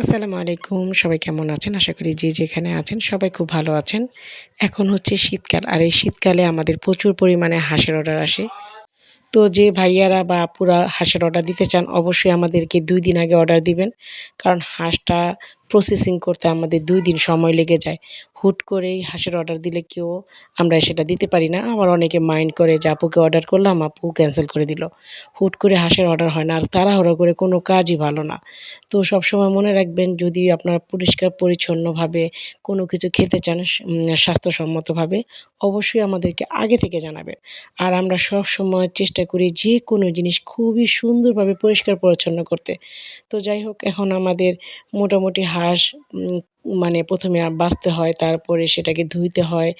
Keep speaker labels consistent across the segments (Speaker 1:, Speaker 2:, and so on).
Speaker 1: আসসালামু আলাইকুম, সবাই কেমন আছেন? আশা করি যে যেখানে আছেন সবাই খুব ভালো আছেন। এখন হচ্ছে শীতকাল, আর এই শীতকালে আমাদের প্রচুর পরিমাণে হাঁসের অর্ডার আসে। তো যে ভাইয়ারা বা আপুরা হাঁসের অর্ডার দিতে চান, অবশ্যই আমাদেরকে দুই দিন আগে অর্ডার দিবেন। কারণ হাঁসটা প্রসেসিং করতে আমাদের দুই দিন সময় লেগে যায়। হুট করেই হাঁসের অর্ডার দিলে কেউ আমরা সেটা দিতে পারি না। আবার অনেকে মাইন্ড করে যে, আপুকে অর্ডার করলাম, আপু ক্যান্সেল করে দিল। হুট করে হাঁসের অর্ডার হয় না। আর তাড়াহুড়ো করে কোনো কাজই ভালো না। তো সবসময় মনে রাখবেন, যদি আপনারা পরিষ্কার, পরিচ্ছন্নভাবে কোনো কিছু খেতে চান স্বাস্থ্যসম্মতভাবে, অবশ্যই আমাদেরকে আগে থেকে জানাবেন। আর আমরা সব সময় চেষ্টা করি যে কোনো জিনিস খুবই সুন্দরভাবে পরিষ্কার, পরিচ্ছন্ন করতে। তো যাই হোক, এখন আমাদের মোটামুটি হাঁস মানে প্রথমে বাছতে হয়, তারপরে সেটাকে ধুইতে হয়,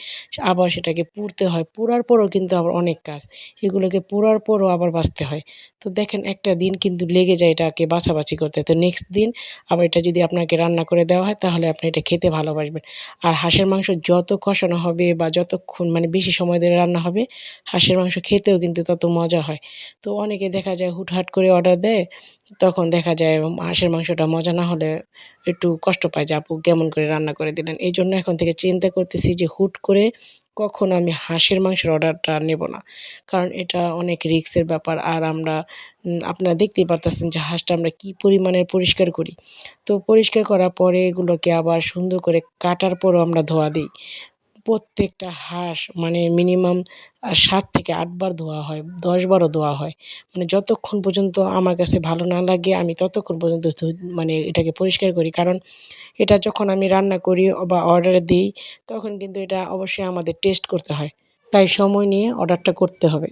Speaker 1: আবার সেটাকে পুড়তে হয়। পোড়ার পরও কিন্তু আবার অনেক কাজ। এগুলোকে পোড়ার পরও আবার বাছতে হয়। তো দেখেন, একটা দিন কিন্তু লেগে যায় এটাকে বাছাবাছি করতে। তো নেক্সট দিন আবার এটা যদি আপনাকে রান্না করে দেওয়া হয়, তাহলে আপনি এটা খেতে ভালোবাসবেন। আর হাঁসের মাংস যত কষানো হবে বা যতক্ষণ মানে বেশি সময় ধরে রান্না হবে, হাঁসের মাংস খেতেও কিন্তু তত মজা হয়। তো অনেকে দেখা যায় হুটহাট করে অর্ডার দেয় তখন দেখা যায় হাঁসের মাংসটা মজা না হলে একটু কষ্ট পায় যে আপু কেমন করে রান্না করে দিলেন। এই জন্য এখন থেকে চিন্তা করতেছি যে হুট করে কখনো আমি হাঁসের মাংসের অর্ডারটা নেব না। কারণ এটা অনেক রিস্কের ব্যাপার আর আমরা আপনারা দেখতেই পারতেছেন যে হাঁসটা আমরা কি পরিমাণের পরিষ্কার করি। তো পরিষ্কার করার পরে এগুলোকে আবার সুন্দর করে কাটার পরও আমরা ধোয়া দিই। প্রত্যেকটা হাঁস মানে মিনিমাম সাত থেকে আটবার ধোয়া হয় দশবারও ধোয়া হয়। মানে যতক্ষণ পর্যন্ত আমার কাছে ভালো না লাগে, আমি ততক্ষণ পর্যন্ত মানে এটাকে পরিষ্কার করি। কারণ এটা যখন আমি রান্না করি বা অর্ডার দিই, তখন কিন্তু এটা অবশ্যই আমাদের টেস্ট করতে হয়। তাই সময় নিয়ে অর্ডারটা করতে হবে।